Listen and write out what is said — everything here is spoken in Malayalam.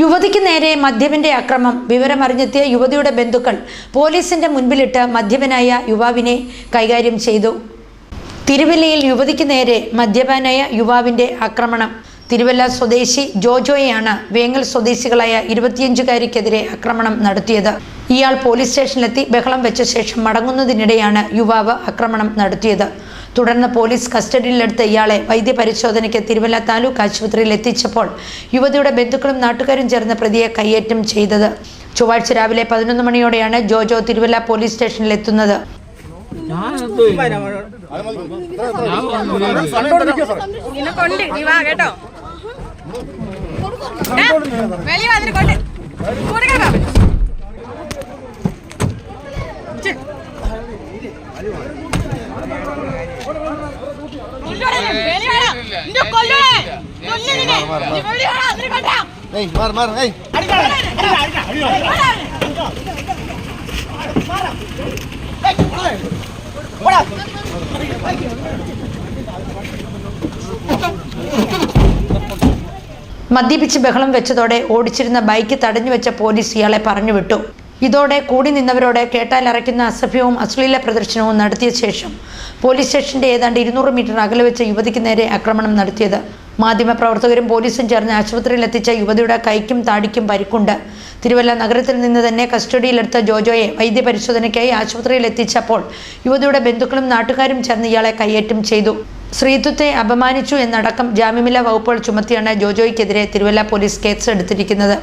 യുവതിക്ക് നേരെ മദ്യപിന്റെ അക്രമം. വിവരമറിഞ്ഞെത്തിയ യുവതിയുടെ ബന്ധുക്കൾ പോലീസിന്റെ മുൻപിലിട്ട് മദ്യപനായ യുവാവിനെ കൈകാര്യം ചെയ്തു. തിരുവല്ലയിൽ യുവതിക്ക് നേരെ മദ്യപാനായ യുവാവിന്റെ ആക്രമണം. തിരുവല്ല സ്വദേശി ജോജോയെയാണ് വേങ്ങൽ സ്വദേശികളായ ഇരുപത്തിയഞ്ചുകാരിക്കെതിരെ ആക്രമണം നടത്തിയത്. ഇയാൾ പോലീസ് സ്റ്റേഷനിലെത്തി ബഹളം വെച്ച ശേഷം മടങ്ങുന്നതിനിടെയാണ് യുവാവ് ആക്രമണം നടത്തിയത്. തുടർന്ന് പോലീസ് കസ്റ്റഡിയിലെടുത്ത ഇയാളെ വൈദ്യപരിശോധനയ്ക്ക് തിരുവല്ല താലൂക്ക് ആശുപത്രിയിൽ എത്തിച്ചപ്പോൾ യുവതിയുടെ ബന്ധുക്കളും നാട്ടുകാരും ചേർന്ന് പ്രതിയെ കയ്യേറ്റം ചെയ്തത്. ചൊവ്വാഴ്ച രാവിലെ പതിനൊന്ന് മണിയോടെയാണ് ജോജോ തിരുവല്ല പോലീസ് സ്റ്റേഷനിൽ എത്തുന്നത്. മദ്യപിച്ച് ബഹളം വെച്ചതോടെ ഓടിച്ചിരുന്ന ബൈക്ക് തടഞ്ഞു വെച്ച പോലീസ് ഇയാളെ പറഞ്ഞു വിട്ടു ഇതോടെ കൂടി നിന്നവരോട് കേട്ടാൽ അറയ്ക്കുന്ന അസഭ്യവും അശ്ലീല പ്രദർശനവും നടത്തിയ ശേഷം പോലീസ് സ്റ്റേഷന്റെ ഏതാണ്ട് ഇരുന്നൂറ് മീറ്റർ അകലെ വെച്ച യുവതിക്ക് നേരെ ആക്രമണം നടത്തിയത്. മാധ്യമപ്രവർത്തകരും പോലീസും ചേർന്ന് ആശുപത്രിയിൽ എത്തിച്ച യുവതിയുടെ കൈക്കും താടിക്കും പരിക്കുണ്ട്. തിരുവല്ല നഗരത്തിൽ നിന്ന് തന്നെ കസ്റ്റഡിയിലെടുത്ത ജോജോയെ വൈദ്യപരിശോധനയ്ക്കായി ആശുപത്രിയിൽ എത്തിച്ചപ്പോൾ യുവതിയുടെ ബന്ധുക്കളും നാട്ടുകാരും ചേർന്ന് ഇയാളെ കയ്യേറ്റം ചെയ്തു. സ്ത്രീത്വത്തെ അപമാനിച്ചു എന്നടക്കം ജാമ്യമില്ലാ വകുപ്പുകൾ ചുമത്തിയാണ് ജോജോയ്ക്കെതിരെ തിരുവല്ല പോലീസ് കേസ് എടുത്തിരിക്കുന്നത്.